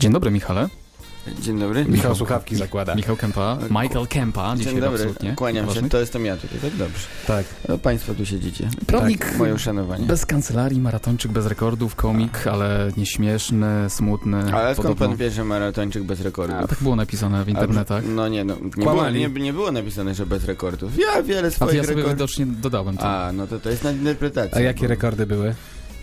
Dzień dobry, Michale. Dzień dobry. Michał słuchawki zakłada. Michał Kempa, Michael Kempa, dzisiaj Dzień dobry, absolutnie. kłaniam się, to jestem ja tutaj, tak dobrze. Tak. No, państwo tu siedzicie. Prawnik Tak, moje uszanowanie. bez kancelarii, maratończyk bez rekordów, komik, ale nieśmieszny, smutny. Ale skąd podobno. pan wie, że maratończyk bez rekordów? A, tak było napisane w internetach. A, no nie, no, nie było, nie, nie było napisane, że bez rekordów. Ja wiele A swoich to ja sobie rekordów... widocznie dodałem to. A, no to to jest na interpretacja. A jakie bo rekordy były?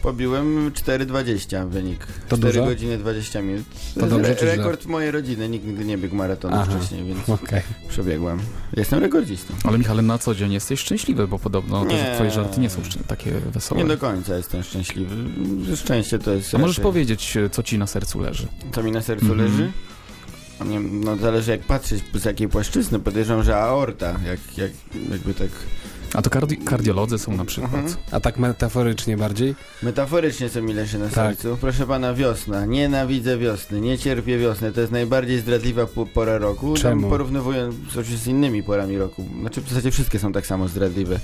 Pobiłem 4,20 wynik. To 4 dużo? godziny 20 minut. To jest dobrze re- czy źle? rekord mojej rodziny. Nikt nigdy nie biegł maratonu Aha. wcześniej, więc Okej. przebiegłem. Jestem rekordzistą. Ale Michale, na co dzień jesteś szczęśliwy, bo podobno Nie. te twoje żarty nie są takie wesołe. Nie do końca jestem szczęśliwy. Szczęście to jest A możesz raczej- powiedzieć, co ci na sercu leży? Co mi na sercu Mhm. leży? Nie, no zależy jak patrzeć, z jakiej płaszczyzny. Podejrzewam, że aorta, jak, jak, jakby tak A to kardi kardiolodzy są na przykład. Mhm. A tak metaforycznie bardziej? metaforycznie co mi leży na Tak. sercu. Proszę pana, wiosna. Nienawidzę wiosny, nie cierpię wiosny. To jest najbardziej zdradliwa po- pora roku. Tam Czemu? Porównując oczywiście z innymi porami roku. Znaczy w zasadzie wszystkie są tak samo zdradliwe.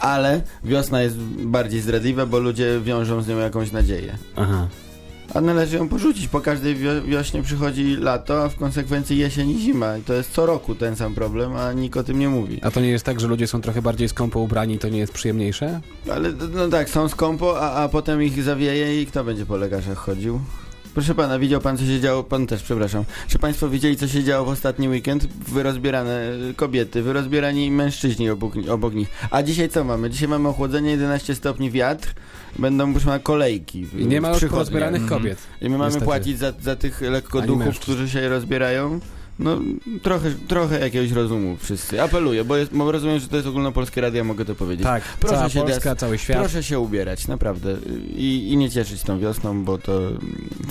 Ale wiosna jest bardziej zdradliwa, bo ludzie wiążą z nią jakąś nadzieję. Aha. A należy ją porzucić. Po każdej wio- wiośnie przychodzi lato, a w konsekwencji jesień i zima. I to jest co roku ten sam problem, a nikt o tym nie mówi. A to nie jest tak, że ludzie są trochę bardziej skąpo ubrani, to nie jest przyjemniejsze? Ale no tak, są skąpo, a, a potem ich zawieje i kto będzie po lekarzach chodził? Proszę pana, widział pan, co się działo? Pan też, przepraszam. Czy państwo widzieli, co się działo w ostatni weekend? Wyrozbierane kobiety, wyrozbierani mężczyźni obok, obok nich. A dzisiaj co mamy? Dzisiaj mamy ochłodzenie, 11 stopni wiatr. Będą, pana, kolejki. w- nie ma porozbieranych Mhm. kobiet. I my mamy Niestety. płacić za, za tych Ani lekkoduchów, mężczyzn. którzy się rozbierają? No, trochę, trochę jakiegoś rozumu wszyscy. Apeluję, bo, jest, bo rozumiem, że to jest ogólnopolskie radio, mogę to powiedzieć. Tak, Proszę cała się Polska, cały świat. Proszę się ubierać, naprawdę. I, I nie cieszyć tą wiosną, bo to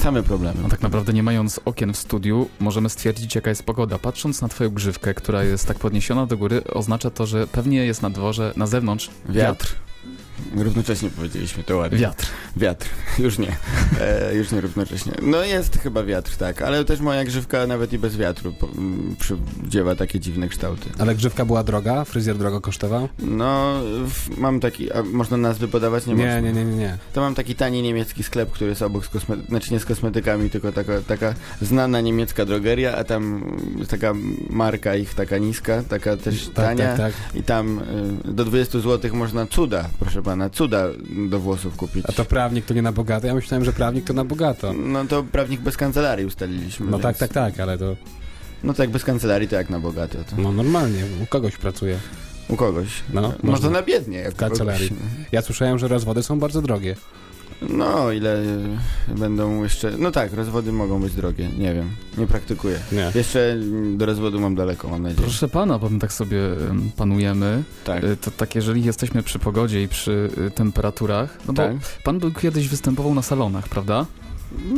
same problemy. No tak naprawdę nie mając okien w studiu, możemy stwierdzić jaka jest pogoda. Patrząc na twoją grzywkę, która jest tak podniesiona do góry, oznacza to, że pewnie jest na dworze, na zewnątrz Wiatr. Równocześnie powiedzieliśmy to ładnie. Wiatr. Wiatr. Już nie. E, już nie równocześnie. No jest chyba wiatr, tak. Ale też moja grzywka nawet i bez wiatru po, m, przydziewa takie dziwne kształty. Ale grzywka była droga? Fryzjer drogo kosztował? No, w, mam taki... A można nazwy podawać? Nie, Nie, można. nie, nie, nie, nie. To mam taki tani niemiecki sklep, który jest obok z kosmetykami, znaczy nie z kosmetykami, tylko taka, taka znana niemiecka drogeria, a tam jest taka marka ich taka niska, taka też Tak, tania. tak, tak. I tam y, do 20 zł można cuda, proszę pana, cuda do włosów kupić. A to prawnik to nie na bogato? Ja myślałem, że prawnik to na bogato. No to prawnik bez kancelarii ustaliliśmy. No więc- tak, tak, tak, ale to No tak, bez kancelarii to jak na bogato. To. no normalnie, u kogoś pracuje. U kogoś. No, Może można. na biednie. Jak W kancelarii. kogoś. Ja słyszałem, że rozwody są bardzo drogie. No, ile y, będą jeszcze... No tak, rozwody mogą być drogie, nie wiem, nie praktykuję. Nie. Jeszcze mm, do rozwodu mam daleko, mam nadzieję. Proszę pana, bo my tak sobie em, panujemy, Tak. y, to tak jeżeli jesteśmy przy pogodzie i przy y, temperaturach, no bo tak. pan był kiedyś występował na salonach, prawda?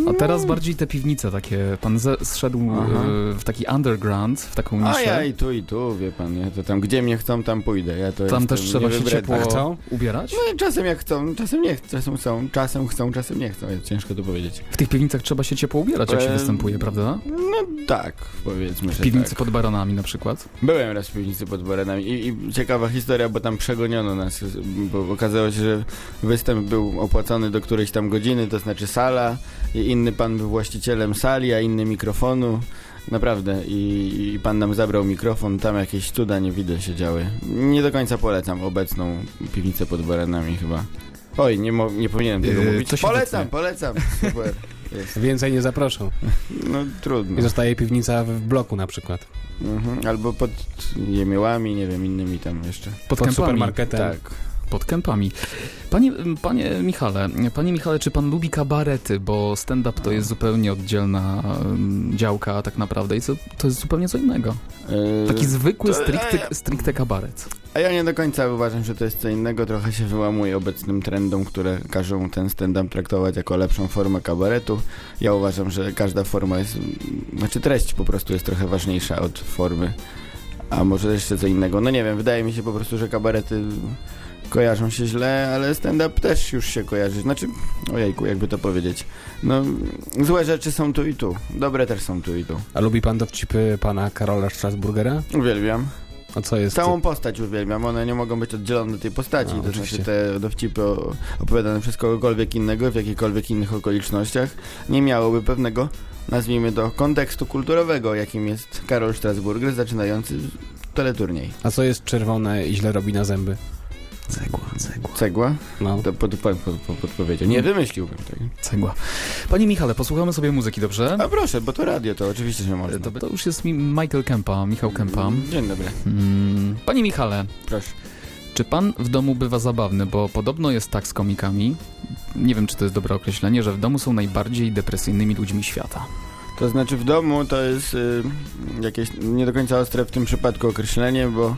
A teraz bardziej te piwnice takie, pan ze, zszedł Aha. y, w taki underground, w taką A niszę. ja i tu, i tu, wie pan, ja to tam, gdzie mnie chcą, tam pójdę. Ja to Tam też trzeba się ciepło A chcą? ubierać? No i czasem jak chcą, czasem nie chcą, czasem chcą, czasem chcą, czasem nie chcą, ciężko to powiedzieć. W tych piwnicach trzeba się ciepło ubierać, jak się Em, występuje, prawda? No tak, powiedzmy, W piwnicy tak. pod baronami na przykład. Byłem raz w piwnicy pod Baranami i, i ciekawa historia, bo tam przegoniono nas, bo okazało się, że występ był opłacony do którejś tam godziny, to znaczy sala inny pan był właścicielem sali, a inny mikrofonu. Naprawdę I, i pan nam zabrał mikrofon, tam jakieś cuda nie widzę się działy. Nie do końca polecam obecną piwnicę pod Baranami chyba. Oj, nie, mo- nie powinienem tego Yy, mówić. Polecam, wytnie. polecam. Super. Jest. Więcej nie zaproszą. No trudno. I zostaje piwnica w bloku na przykład. Mhm. Albo pod jemiołami, nie wiem, innymi tam jeszcze. Pod, Pod supermarketem. Tak. Pod kępami. Panie, panie Michale, panie Michale, czy pan lubi kabarety? Bo stand-up to jest zupełnie oddzielna działka tak naprawdę i co, to jest zupełnie co innego. Yy, Taki zwykły, to- stricte, stricte kabaret. A ja nie do końca uważam, że to jest co innego. Trochę się wyłamuje obecnym trendom, które każą ten stand-up traktować jako lepszą formę kabaretu. Ja uważam, że każda forma jest... Znaczy treść po prostu jest trochę ważniejsza od formy. A może jeszcze co innego. No nie wiem, wydaje mi się po prostu, że kabarety kojarzą się źle, ale stand-up też już się kojarzy. Znaczy, ojejku, jakby to powiedzieć. No, złe rzeczy są tu i tu. Dobre też są tu i tu. A lubi pan dowcipy pana Karola Strasburgera? Uwielbiam. A co jest? Całą postać uwielbiam, one nie mogą być oddzielone od tej postaci. No, to znaczy te dowcipy opowiadane przez kogokolwiek innego w jakichkolwiek innych okolicznościach nie miałoby pewnego nazwijmy to, kontekstu kulturowego, jakim jest Karol Strasburger, zaczynający teleturniej. A co jest czerwone i źle robi na zęby? Cegła, cegła. Cegła? No. To pod, pan pod, pod, podpowiedział. Nie wymyśliłbym tego. Cegła. Panie Michale, posłuchamy sobie muzyki, dobrze? A proszę, bo to radio, to oczywiście, że można. To, to już jest mi Michael Kempa, Michał Kempa. Dzień dobry, Mm, Panie Michale, proszę. czy pan w domu bywa zabawny? Bo podobno jest tak z komikami, nie wiem czy to jest dobre określenie, że w domu są najbardziej depresyjnymi ludźmi świata. To znaczy w domu to jest y, jakieś nie do końca ostre w tym przypadku określenie, bo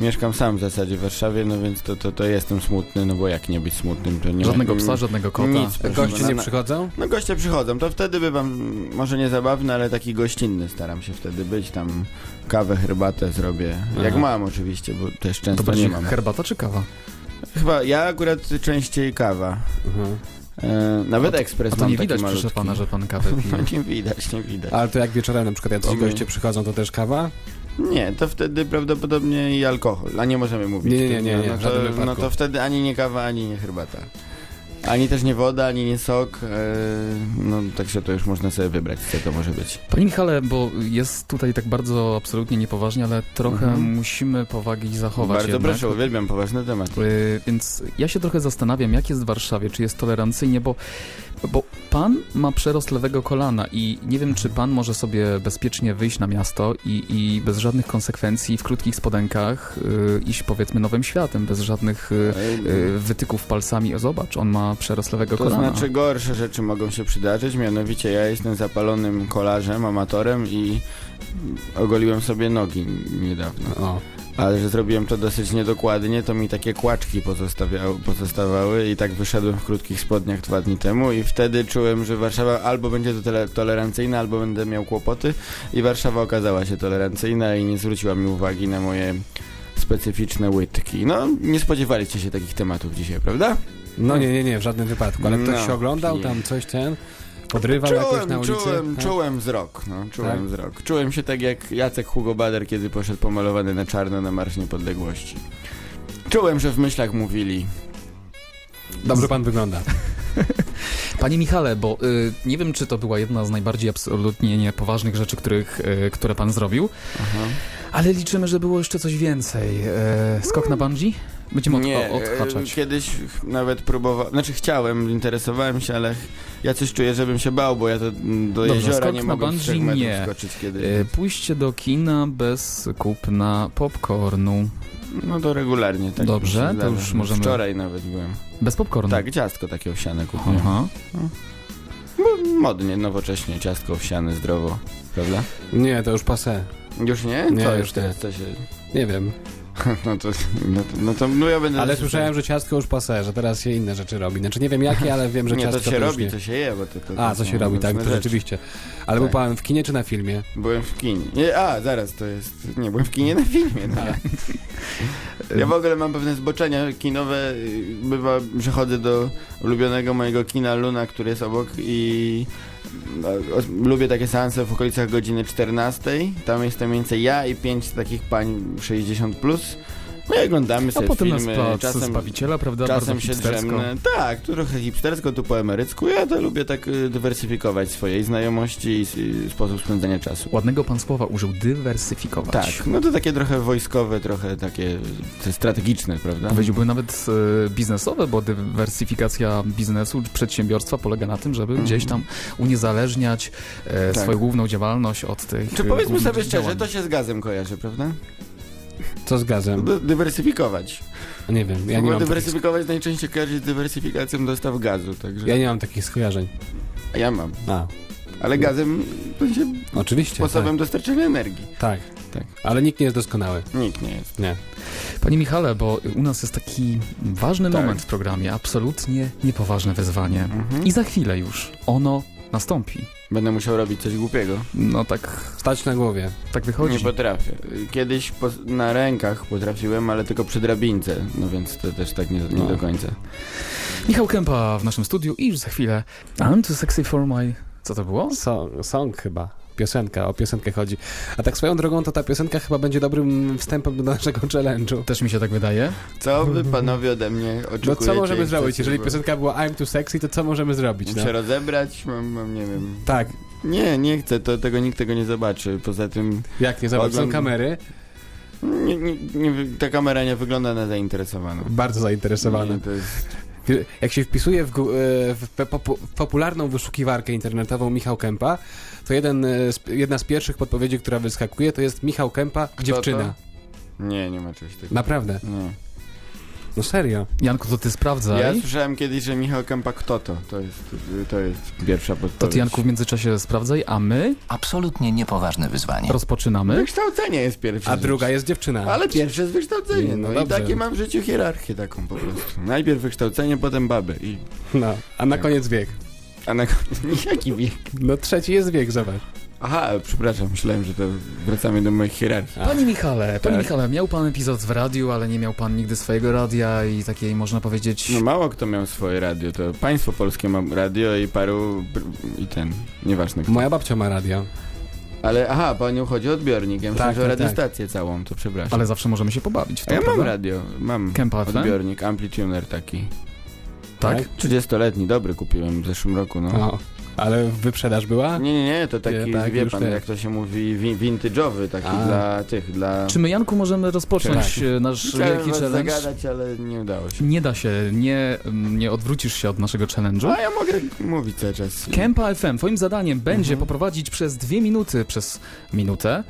mieszkam sam w zasadzie w Warszawie, no więc to, to, to jestem smutny, no bo jak nie być smutnym, to nie Żadnego ma, psa, żadnego kota. Nic, Goście nie przychodzą? No goście przychodzą, to wtedy bywam, może nie zabawny, ale taki gościnny staram się wtedy być, tam kawę, herbatę zrobię, jak Aha. mam oczywiście, bo też To często bardziej nie mam. herbata czy kawa? Chyba ja akurat częściej kawa, Mhm. e, nawet A to- ekspres A to mam nie taki widać, proszę pana, że pan kawę No pije. nie widać, nie widać. Ale to jak wieczorem na przykład jacyś To my- goście przychodzą, to też kawa? Nie, to wtedy prawdopodobnie i alkohol, a nie możemy mówić. Nie, nie, nie, no, nie, no, to, no to wtedy ani nie kawa, ani nie herbata. Ani też nie woda, ani nie sok, e, no także to już można sobie wybrać, co to może być. Panie Michale, bo jest tutaj tak bardzo absolutnie niepoważnie, ale trochę Mhm. musimy powagi zachować Bardzo jednak. proszę, uwielbiam poważny temat. Y, Więc ja się trochę zastanawiam, jak jest w Warszawie, czy jest tolerancyjnie, bo, bo pan ma przerost lewego kolana i nie wiem, czy pan może sobie bezpiecznie wyjść na miasto i, i bez żadnych konsekwencji w krótkich spodenkach y, iść powiedzmy nowym światem, bez żadnych y, y, wytyków palcami. O, zobacz, on ma przerost lewego To kolana. znaczy gorsze rzeczy mogą się przydarzyć, mianowicie ja jestem zapalonym kolarzem, amatorem i ogoliłem sobie nogi niedawno. O. Ale że zrobiłem to dosyć niedokładnie, to mi takie kłaczki pozostawały i tak wyszedłem w krótkich spodniach dwa dni temu i wtedy czułem, że Warszawa albo będzie to tolerancyjna, albo będę miał kłopoty i Warszawa okazała się tolerancyjna i nie zwróciła mi uwagi na moje specyficzne łydki. No, nie spodziewaliście się takich tematów dzisiaj, prawda? No nie, nie, nie, w żadnym wypadku. Ale ktoś No, się oglądał, nie. tam coś ten, podrywał jakoś na Czułem, ulicy? czułem, Tak? czułem wzrok, no, czułem Tak? wzrok. Czułem się tak jak Jacek Hugo Bader, kiedy poszedł pomalowany na czarno na Marsz Niepodległości. Czułem, że w myślach mówili, Dobrze pan wygląda. Panie Michale, bo y, nie wiem, czy to była jedna z najbardziej absolutnie niepoważnych rzeczy, których, y, które pan zrobił, Aha. ale liczymy, że było jeszcze coś więcej. E, skok na bungee? Będziemy od, Nie, odhaczać. e, kiedyś nawet próbowałem, znaczy chciałem, interesowałem się, ale ja coś czuję, żebym się bał, bo ja to do Dobrze, jeziora nie z bungee 3 metrów nie. skoczyć kiedyś. E, Pójście do kina bez kupna popcornu. No to regularnie tak. Dobrze, to już możemy- Wczoraj nawet byłem. Bez popcornu. Tak, ciastko takie owsiane kupiłem. Aha. Bo Modnie, nowocześnie, ciastko owsiane, zdrowo, prawda? Nie, to już passé. Już nie? Nie, Co już? Co się... Nie wiem. No to, no to, no to no ja będę... Ale słyszałem, że ciastko już passé, że teraz się inne rzeczy robi. Znaczy nie wiem jakie, ale wiem, że Nie, ciastko to się już robi, nie. to się je, bo to... to A, to co się robi, tak, to rzeczy. rzeczywiście. Ale Tak. był pan w kinie czy na filmie? Byłem w kinie. Nie, a, zaraz, to jest... Nie, byłem w kinie na filmie. No. Ja w ogóle mam pewne zboczenia kinowe. y, Bywa, że chodzę do ulubionego mojego kina Luna, który jest obok i lubię takie seanse w okolicach godziny 14. Tam jestem więcej ja i pięć takich pań 60+. Plus. No i oglądamy A sobie potem nas filmy. plac czasem, Zbawiciela, prawda? czasem się drzemnę. Tak, tu trochę hipstersko, tu po emerycku. Ja to lubię tak y, dywersyfikować swojej znajomości i, sposób spędzania czasu. Ładnego pan słowa użył, dywersyfikować. Tak, no to takie trochę wojskowe, trochę takie strategiczne, prawda? Powiedziałbym nawet e, biznesowe, bo dywersyfikacja biznesu, przedsiębiorstwa polega na tym, żeby Mhm. gdzieś tam uniezależniać e, Tak. swoją główną działalność od tych Czy powiedzmy głównych sobie szczerze, działań. to się z gazem kojarzy, prawda? Co z gazem? Dy- dywersyfikować. Nie wiem, ja nie mam takich, dywersyfikować najczęściej kojarzy z dywersyfikacją dostaw gazu, także ja nie mam takich skojarzeń. A ja mam. A, Ale gazem to się oczywiście. sposobem dostarczania energii. Tak, Tak. tak. Ale nikt nie jest doskonały. Nikt nie jest. Nie. Panie Michale, bo u nas jest taki ważny Tak. moment w programie, absolutnie niepoważne wyzwanie. Mhm. I za chwilę już ono nastąpi. Będę musiał robić coś głupiego. No tak, Stać na głowie. tak wychodzi. Nie potrafię. Kiedyś po, na rękach potrafiłem, ale tylko przy drabince, no więc to też tak nie, nie No. do końca. Michał Kępa w naszym studiu i już za chwilę I'm too sexy for my... Co to było? Song, song chyba. Piosenka, o piosenkę chodzi. A tak swoją drogą, to ta piosenka chyba będzie dobrym wstępem do naszego challenge'u. Też mi się tak wydaje. Co wy panowie ode mnie No oczekujecie? co możemy zrobić? Jeżeli piosenka była I'm too sexy, to co możemy zrobić? No? Muszę rozebrać, mam, mam nie wiem... Tak, Nie, nie chcę, to, tego nikt tego nie zobaczy. Poza tym Jak nie zobacz, są Ogląd- kamery, nie, nie, nie, ta kamera nie wygląda na zainteresowaną. bardzo zainteresowane. Nie, to jest... Jak się wpisuje w, e, w w popularną wyszukiwarkę internetową Michał Kępa, to jeden, e, jedna z pierwszych podpowiedzi, która wyskakuje, to jest Michał Kępa, dziewczyna. Nie, nie ma czegoś takiego. Naprawdę. Nie. No serio. Janku, to ty sprawdzaj. Ja słyszałem kiedyś, że Michał Kępa kto to? To jest, to jest pierwsza podpowiedź. To ty, Janku, w międzyczasie sprawdzaj, a my Absolutnie niepoważne wyzwanie. rozpoczynamy. Wykształcenie jest pierwsze. A druga jest dziewczyna. Ale pierwsze jest wykształcenie. No No, i takie mam w życiu hierarchię taką po prostu. Najpierw wykształcenie, potem baby. I... No, a na Tak. koniec wiek. A na koniec jaki wiek? No trzeci jest wiek, zobacz. Aha, przepraszam, myślałem, że to wracamy do moich hierarchii. Panie Michale, panie Tak. Michale, miał pan epizod w radiu, ale nie miał pan nigdy swojego radia i takiej, można powiedzieć... No mało kto miał swoje radio, to państwo polskie ma radio i paru... i ten, nieważne kto. Moja babcia ma radio. Ale aha, panią chodzi o odbiornik, ja myślałem, Tak, że o tak, tak. radiostację całą, to przepraszam. Ale zawsze możemy się pobawić w to, ja mam radio, mam Kempa odbiornik, amplituner taki. Tak? 30-letni, dobry kupiłem w zeszłym roku, no. O, ale wyprzedaż była? Nie, nie, nie, to taki, Nie, tak, wie pan, wiem. jak to się mówi, wi- vintage'owy, taki A. dla tych, dla... Czy my, Janku, możemy rozpocząć Tak. e, nasz Chciałem wielki challenge? zagadać, ale nie udało się. Nie da się, nie, nie odwrócisz się od naszego challenge'u. A ja mogę mówić cały czas. Kempa FM, twoim zadaniem będzie Mhm. poprowadzić przez dwie minuty, przez minutę,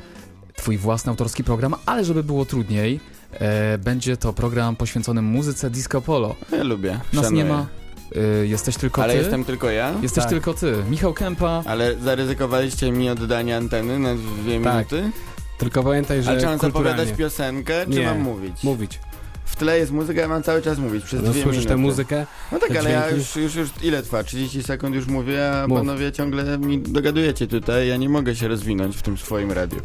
twój własny autorski program, ale żeby było trudniej, e, będzie to program poświęcony muzyce disco polo. Ja lubię, Nas szanuję. nie ma, e, jesteś tylko Ale ty. jestem tylko ja? Jesteś Tak. tylko ty. Michał Kępa. Ale zaryzykowaliście mi oddanie anteny na dwie Tak, minuty? Tylko pamiętaj, że Ale czy mam zapowiadać piosenkę, czy Nie. mam mówić? Mówić. Tle jest muzyka, ja mam cały czas mówić, przez No, dwie słyszysz minuty. tę muzykę? No tak, ale ja już, już, już ile trwa? 30 sekund już mówię, a Mów. panowie ciągle mi dogadujecie tutaj, ja nie mogę się rozwinąć w tym swoim radiu.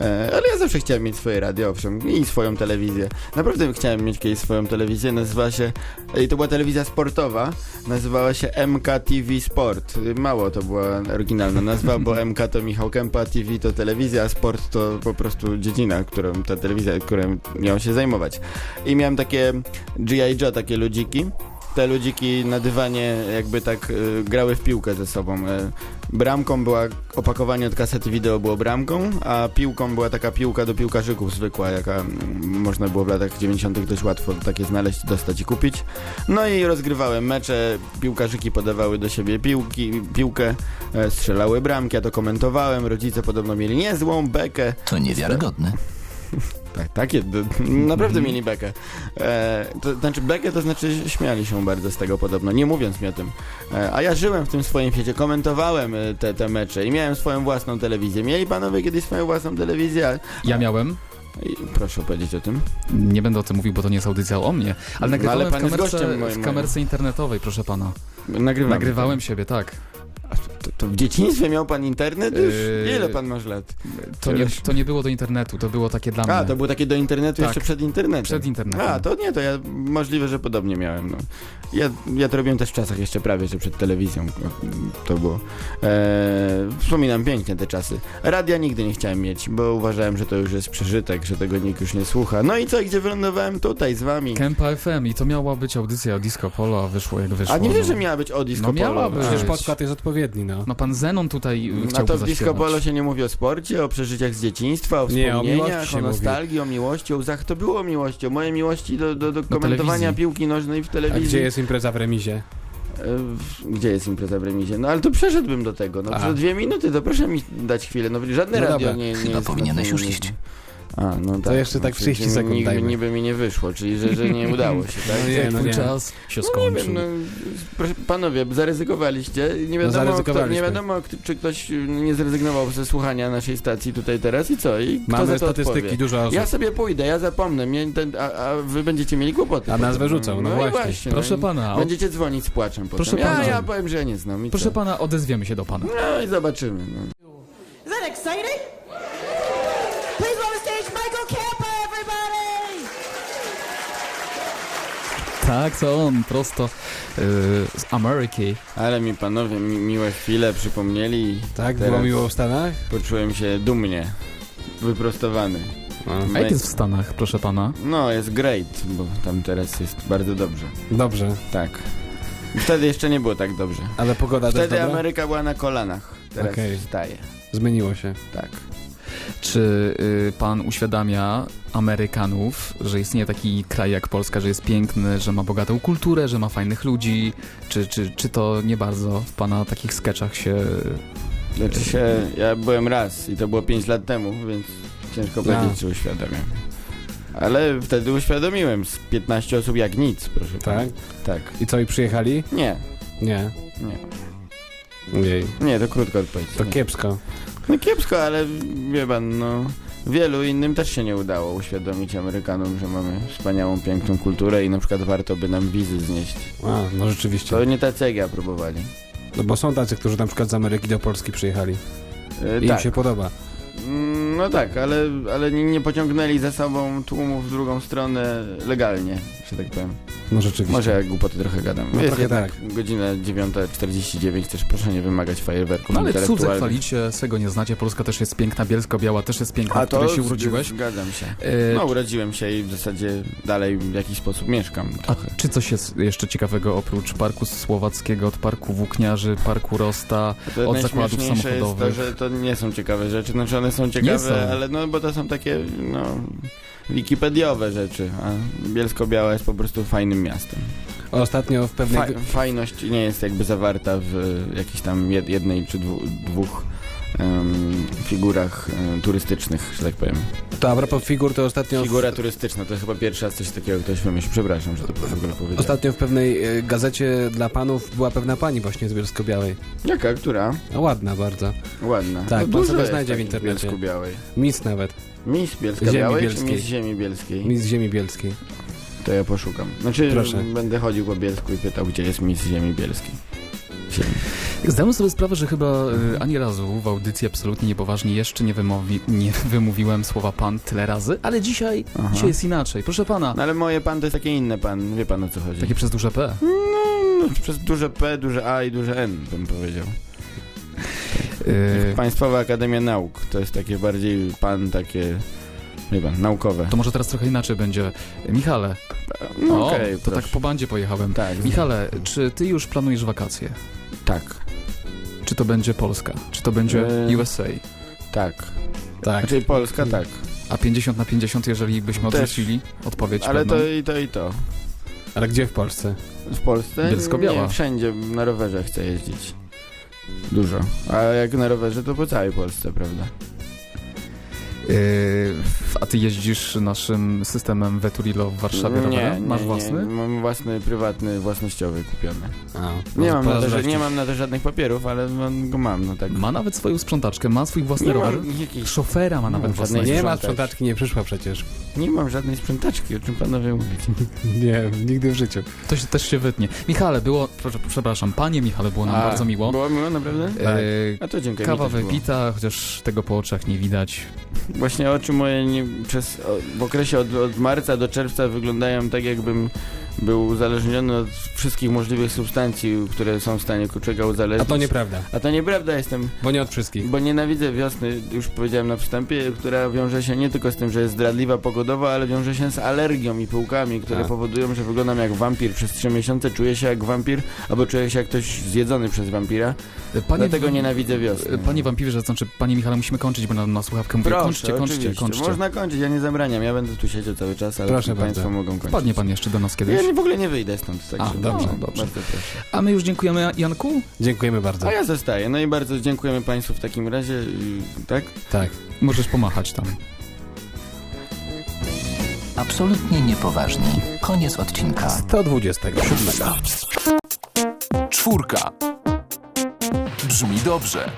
E, ale ja zawsze chciałem mieć swoje radio, owszem, i swoją telewizję. Naprawdę chciałem mieć kiedyś swoją telewizję, nazywała się, i to była telewizja sportowa, nazywała się MKTV Sport. Mało to była oryginalna nazwa, bo MK to Michał Kępa, TV to telewizja, a sport to po prostu dziedzina, którą ta telewizja, którą miał się zajmować. I miałem takie G.I. Joe, takie ludziki. Te ludziki na dywanie jakby tak y, grały w piłkę ze sobą. Y, bramką była, opakowanie od kasety wideo było bramką, a piłką była taka piłka do piłkarzyków zwykła, jaka mm, można było w latach 90. dość łatwo takie znaleźć, dostać i kupić. No i rozgrywałem mecze, piłkarzyki podawały do siebie piłki, piłkę, e, strzelały bramki, ja to komentowałem, rodzice podobno mieli niezłą bekę. To niewiarygodne. Tak, takie, naprawdę mieli bekę. E, to znaczy bekę to znaczy śmiali się bardzo z tego podobno, nie mówiąc mi o tym. E, a ja żyłem w tym swoim świecie, komentowałem e, te, te mecze i miałem swoją własną telewizję. Mieli panowie kiedyś swoją własną telewizję? A- Ja miałem. I proszę opowiedzieć o tym. Nie będę o tym mówił, bo to nie jest audycja o mnie. Ale No, nagrywałem ale pan w, kamerce, moim- w kamerce internetowej, proszę pana. Nagrywam. Nagrywałem siebie, tak. To, to w dzieciństwie miał pan internet już? Yy, Ile pan masz lat? To nie, to nie było do internetu, to było takie dla mnie. A, to było takie do internetu Tak. jeszcze przed internetem. Przed internetem. A, to nie, to ja możliwe, że podobnie miałem. No. Ja, ja to robiłem też w czasach jeszcze prawie, że przed telewizją to było. E, wspominam pięknie te czasy. Radia nigdy nie chciałem mieć, bo uważałem, że to już jest przeżytek, że tego nikt już nie słucha. No i co, gdzie wylądowałem? Tutaj, z wami. Kempa FM i to miała być audycja o disco polo, a wyszło jak wyszło. A nie wiesz, no. że miała być o disco No miała polo? być. A. Przecież być. podkład jest odpowiedni, no. No pan Zenon tutaj y, A chciał to w disco polo się nie mówi o sporcie, o przeżyciach z dzieciństwa, o Nie, o wspomnieniach, miłości o, się nostalgii, o miłości, o łzach. To było miłości, o mojej miłości do, do, do komentowania telewizji. piłki nożnej w A telewizji. gdzie jest impreza w remizie? E, Gdzie jest impreza w remizie? No ale to przeszedłbym do tego. No A. przez dwie minuty, to proszę mi dać chwilę. No żadne No radio dobra. nie, nie Chyba jest powinieneś już iść. A, no tak. jeszcze tak no, 30 czyli sekund niby, dajmy. niby mi nie wyszło, czyli że, że nie udało się, tak? No nie, no nie. czas się No nie skończył. wiem, no, proszę, panowie, zaryzykowaliście. Nie wiadomo, kto, No zaryzykowaliśmy. nie wiadomo kto, czy ktoś nie zrezygnował ze słuchania naszej stacji tutaj teraz i co? I kto Mamy za to statystyki, odpowie? dużo osób. Ja sobie pójdę, ja zapomnę, mnie ten, a, a wy będziecie mieli kłopoty. A nas potem. wyrzucą, no i właśnie. właśnie. Proszę no, i pana, Będziecie dzwonić z płaczem potem. Proszę ja, pana. ja powiem, że ja nie znam. I proszę co? pana, odezwiemy się do pana. No i zobaczymy. No. Is that exciting? Tak, to on, prosto y, z Ameryki. Ale mi panowie mi, miłe chwile przypomnieli i Tak, teraz było miło w Stanach? poczułem się dumnie. Wyprostowany. A jak jest w Stanach, proszę pana? No, jest great, bo tam teraz jest bardzo dobrze. Dobrze, Tak. Wtedy jeszcze nie było tak dobrze. ale pogoda też Wtedy? Ameryka była na kolanach. Teraz Okej. wstaje. Zmieniło się. Tak. Czy y, pan uświadamia Amerykanów, że istnieje taki kraj jak Polska, że jest piękny, że ma bogatą kulturę, że ma fajnych ludzi? Czy, czy, czy to nie bardzo w pana takich sketchach się... Znaczy się, ja byłem raz i to było 5 lat temu, więc ciężko A. powiedzieć, czy uświadamiam. Ale wtedy uświadomiłem z 15 osób jak nic, proszę. Tak? Tak. I co, i przyjechali? Nie, Nie. nie. Jej. Nie, to krótko odpowiedź. To Nie. kiepsko. No kiepsko, ale wie pan, no... Wielu innym też się nie udało uświadomić Amerykanom, że mamy wspaniałą, piękną kulturę i na przykład warto by nam wizy znieść. A, no rzeczywiście. To nie tacy jak ja próbowali. No bo są tacy, którzy na przykład z Ameryki do Polski przyjechali. E, I im tak. się podoba. No tak, ale, ale nie, pociągnęli za sobą tłumu w drugą stronę legalnie, że tak powiem. No rzeczywiście. Może ja głupoty trochę gadam. No Jest trochę tak. godzina 9.49, też proszę nie wymagać fajerwerków No ale cudze chwalicie, swego nie znacie, Polska też jest piękna, Bielsko-Biała też jest piękna, A w której to się urodziłeś. Zgadzam się. E, No urodziłem się i w zasadzie dalej w jakiś sposób mieszkam A trochę. czy coś jest jeszcze ciekawego oprócz Parku Słowackiego, od Parku Włókniarzy, Parku Rosta? To od zakładów jest to, samochodowych. że to nie są ciekawe rzeczy. Znaczy one są ciekawe, są. ale no bo to są takie, no, wikipediowe rzeczy, a Bielsko-Biała jest po prostu fajnym miastem. Ostatnio w pewnej... Fa fajność nie jest jakby zawarta w jakiejś tam jed jednej czy dwu dwóch figurach turystycznych, że tak powiem. To a propos figur, to ostatnio... Figura turystyczna to chyba pierwszy raz coś takiego ktoś wymyślił. Przepraszam, że to w ogóle powiedziałem. Ostatnio w pewnej e, gazecie dla panów była pewna pani właśnie z Bielsko-Białej. Jaka? Która? A ładna bardzo. Ładna. Tak, pan dużo sobie znajdzie w internecie. Bielsko-Białej. Miss nawet. Miss Bielska-Białej czy. Miss Ziemi Bielskiej? Miss Ziemi Bielskiej. To ja poszukam. Znaczy, Proszę. będę chodził po Bielsku i pytał, gdzie jest Miss Ziemi Bielskiej. Ziemi. Zdałem sobie sprawę, że chyba y, ani razu w audycji absolutnie niepoważnie jeszcze nie, wymowi, nie wymówiłem słowa pan tyle razy, ale dzisiaj, Aha. dzisiaj jest inaczej. Proszę pana, No ale moje pan to jest takie inne pan, wie pan o co chodzi. takie przez duże P. No, przez duże P, duże A i duże N bym powiedział. Y, Państwowa Akademia Nauk to jest takie bardziej pan, takie, pan, naukowe. to może teraz trochę inaczej będzie. Michale, No o, to tak proszę. po bandzie pojechałem. Tak, Michale, czy ty już planujesz wakacje? tak, Czy to będzie Polska? Czy to będzie Eee. USA? tak. Tak. Znaczy Polska tak, A 50 na 50, jeżeli byśmy Też. odrzucili odpowiedź ale pewną? to i to i to. Ale gdzie w Polsce? W Polsce? Bielsko-Biała. Nie, wszędzie na rowerze chcę jeździć. Dużo. A jak na rowerze, to po całej Polsce, prawda? Yy, a ty jeździsz naszym systemem Veturilo w Warszawie nie, nie, Masz nie, własny? Mam własny, prywatny, własnościowy kupiony. A, Nie no, mam, na to, nie mam na to żadnych papierów, ale no, go mam, no tak. Ma nawet swoją sprzątaczkę, ma swój własny nie rower. mam jakiejś, Szofera ma Nie nawet mam żadnej Nie ma sprzątaczki, nie przyszła przecież. nie mam żadnej sprzątaczki, o czym panowie mówicie. Nie, nigdy w życiu. To się też się wytnie. Michale, było, proszę, przepraszam, panie Michale, było nam A, bardzo miło. Było miło, naprawdę? Yy, A to dziękuję. kawa wypita, chociaż tego po oczach nie widać. Właśnie oczy moje nie, przez, w okresie od, od marca do czerwca wyglądają tak, jakbym był uzależniony od wszystkich możliwych substancji, które są w stanie człowieka A uzależnić. to nieprawda, A to nieprawda, jestem bo nie od wszystkich. Bo nienawidzę wiosny, już powiedziałem na wstępie, która wiąże się nie tylko z tym, że jest zdradliwa pogodowo, ale wiąże się z alergią i pyłkami, które A. powodują, że wyglądam jak wampir przez 3 miesiące, czuję się jak wampir, albo czuję się jak ktoś zjedzony przez wampira. Panie, Dlatego nienawidzę wiosny. Yy, Panie wampirze, to znaczy, panie Michale, musimy kończyć, bo na, na słuchawkę mówię, Proszę, kończcie, kończcie, kończcie. Można kończyć, ja nie zabraniam, ja będę tu siedział cały czas, ale Proszę Państwo mogą kończyć. Wpadnie pan jeszcze do nas kiedyś. Ja w ogóle nie wyjdę stąd. Także, A, dobrze, no, dobrze. Bardzo proszę. A my już dziękujemy, Janku. Dziękujemy bardzo. A ja zostaję. No i bardzo dziękujemy Państwu w takim razie. i- Tak? Tak. Możesz pomachać tam. Absolutnie niepoważni. Koniec odcinka. 127. Czwórka. Brzmi dobrze.